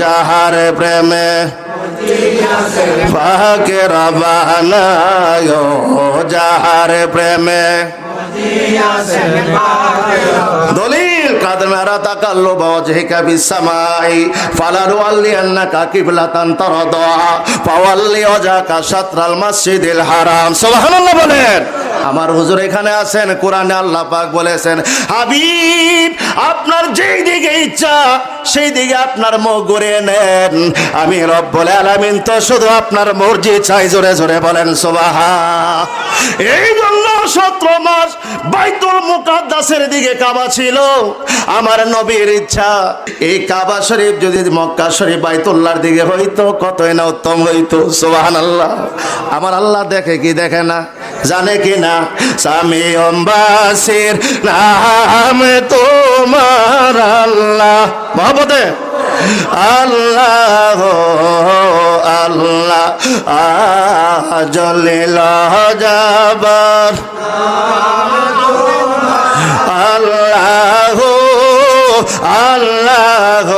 যাহার প্রেমে পাকে রাবানায়, যাহার প্রেমে দলিল কাদ মেরা তাকাল্লু বওয়াজহিকা বিসসামাই ফালারু আল্লি আন্নাকা কিবলাতান তারদা, ফাওয়াল্লি ওয়াজাকা শাতরাল মাসজিদিল হারাম। সুবহানাল্লাহ বলেন। আমার হুজুর এখানে আছেন, কোরআনে আল্লাহ পাক বলেছেন, হাবিব, আপনার যেই দিকে ইচ্ছা, সেই দিকে আপনার মুখ ঘুরিয়ে নেন। আমি রব রব্বুল আলামিন তো শুধু আপনার মর্জি চাই, জোরে জোরে বলেন সুবাহা এই জন্য সতেরো মাস বাইতুল মুকাদ্দাসের দিকে কাবা ছিল। আমার নবীর ইচ্ছা, এই কাবা শরীফ যদি মক্কা শরীফ বাইতুল্লাহর দিকে হইতো, কতই না উত্তম হইতো সুবাহান আল্লাহ আমার আল্লাহ দেখে কি দেখে না? জানে কি না? স্বামী অম্বাসীর নাম তোমার আল্লাহ। মহাপতে আল্লাহ আল্লাহ আজলিল যাবার। আল্লাহ আল্লাহ।